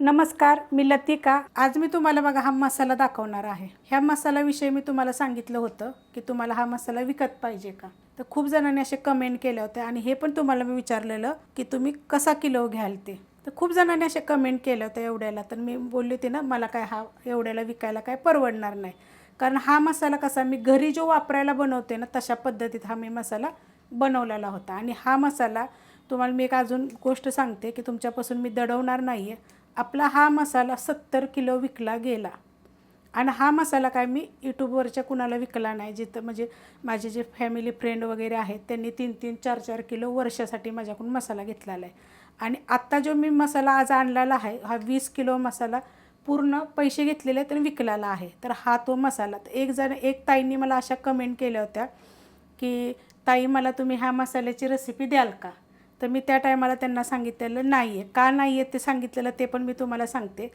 नमस्कार मी लतिका. आज मी तुम्हाला बघा हा मसाला दाखवणार आहे. ह्या मसाल्याविषयी मी तुम्हाला सांगितलं होतं की तुम्हाला हा मसाला विकत पाहिजे का? तर खूप जणांनी असे कमेंट केले होते आणि हे पण तुम्हाला मी विचारलेलं की तुम्ही कसा किलो घ्याल ते? तर खूप जणांनी असे कमेंट केलं होतं एवढ्याला. तर मी बोलली होती ना मला काय हा एवढ्याला विकायला काय परवडणार नाही. कारण हा मसाला कसा मी घरी जो वापरायला बनवते ना तशा पद्धतीत हा मी मसाला बनवलेला होता. आणि हा मसाला तुम्हाला मी एक अजून गोष्ट सांगते की तुमच्यापासून मी दडवणार नाही आहे आपला हा मसाला सत्तर किलो विकला गेला. आणि हा मसाला काय मी यूट्यूबवरच्या कुणाला विकला नाही जिथं म्हणजे माझे जे फॅमिली फ्रेंड वगैरे आहेत त्यांनी तीन तीन चार चार किलो वर्षासाठी माझ्याकडून मसाला घेतलेला आहे. आणि आत्ता जो मी मसाला आज आणलेला आहे हा वीस किलो मसाला पूर्ण पैसे घेतलेले आहेत आणि विकलेला आहे. तर हा तो मसाला तर एक जण एक ताईंनी मला अशा कमेंट केल्या होत्या की ताई मला तुम्ही ह्या मसाल्याची रेसिपी द्याल का? तर मी त्या टायमाला त्यांना सांगितलेलं नाही आहे का नाही आहे ते सांगितलेलं ते पण मी तुम्हाला सांगते.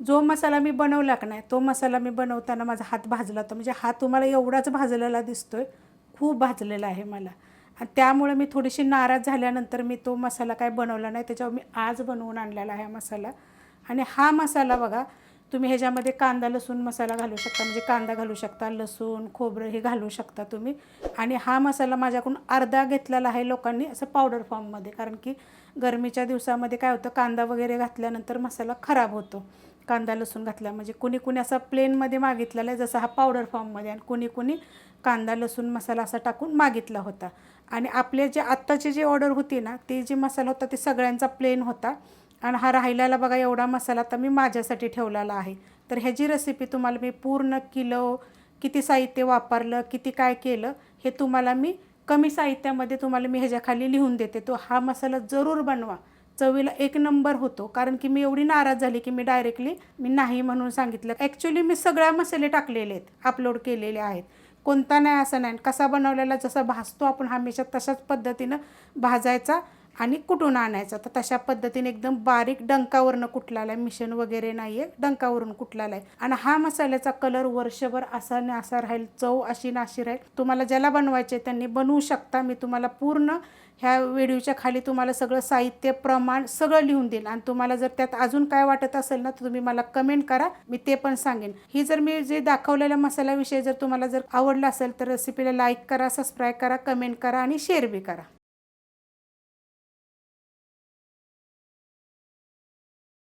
जो मसाला मी बनवला का नाही तो मसाला मी बनवताना माझा हात भाजला होता म्हणजे हात तुम्हाला एवढाच भाजलेला दिसतो आहे खूप भाजलेला आहे मला. आणि त्यामुळे मी थोडीशी नाराज झाल्यानंतर मी तो मसाला काय बनवला नाही त्याच्यावर मी आज बनवून आणलेला आहे हा मसाला. आणि हा मसाला बघा तुम्ही ह्याच्यामध्ये कांदा लसूण मसाला घालू शकता. म्हणजे कांदा घालू शकता लसूण खोबरं हे घालू शकता तुम्ही. आणि हा मसाला माझ्याकडून अर्धा घेतलेला आहे लोकांनी असं पावडर फॉर्ममध्ये कारण की गरमीच्या दिवसामध्ये काय होतं कांदा वगैरे घातल्यानंतर मसाला खराब होतो. कांदा लसूण घातला म्हणजे कुणी कुणी असा प्लेनमध्ये मागितलेला आहे जसा हा पावडर फॉर्ममध्ये आणि कुणी कुणी कांदा लसूण मसाला असा टाकून मागितला होता. आणि आपले जे आत्ताची जी ऑर्डर होती ना ती जी मसाला होता ते सगळ्यांचा प्लेन होता. आणि हा राहिलेला बघा एवढा मसाला तर मी माझ्यासाठी ठेवलेला आहे. तर ह्याची रेसिपी तुम्हाला मी पूर्ण किलो किती साहित्य वापरलं किती काय केलं हे तुम्हाला मी कमी साहित्यामध्ये तुम्हाला मी ह्याच्याखाली लिहून देते. तो हा मसाला जरूर बनवा. चवीला एक नंबर होतो. कारण की मी एवढी नाराज झाली की मी डायरेक्टली मी नाही म्हणून सांगितलं. ॲक्च्युली मी सगळ्या मसाले टाकलेले आहेत. अपलोड केलेले आहेत. कोणता नाही असं नाही. कसा बनवलेला जसा भाजतो आपण हमेशा तशाच पद्धतीनं भाजायचा आणि कुठून आणायचा? तर तशा पद्धतीने एकदम बारीक डंकावरनं कुठलाला आहे मिशन वगैरे नाही आहे डंकावरून कुठलाला आहे आणि हा मसाल्याचा कलर वर्षभर असा न असा राहील चव अशी नाशी राहील. तुम्हाला ज्याला बनवायचे त्यांनी बनवू शकता. मी तुम्हाला पूर्ण ह्या व्हिडिओच्या खाली तुम्हाला सगळं साहित्य प्रमाण सगळं लिहून देईल आणि तुम्हाला जर त्यात अजून काय वाटत असेल ना तर तुम्ही मला कमेंट करा. मी ते पण सांगेन. ही जर मी जे दाखवलेल्या मसाल्याविषयी जर तुम्हाला जर आवडलं असेल तर रेसिपीला लाईक करा सबस्क्राईब करा कमेंट करा आणि शेअर बी करा.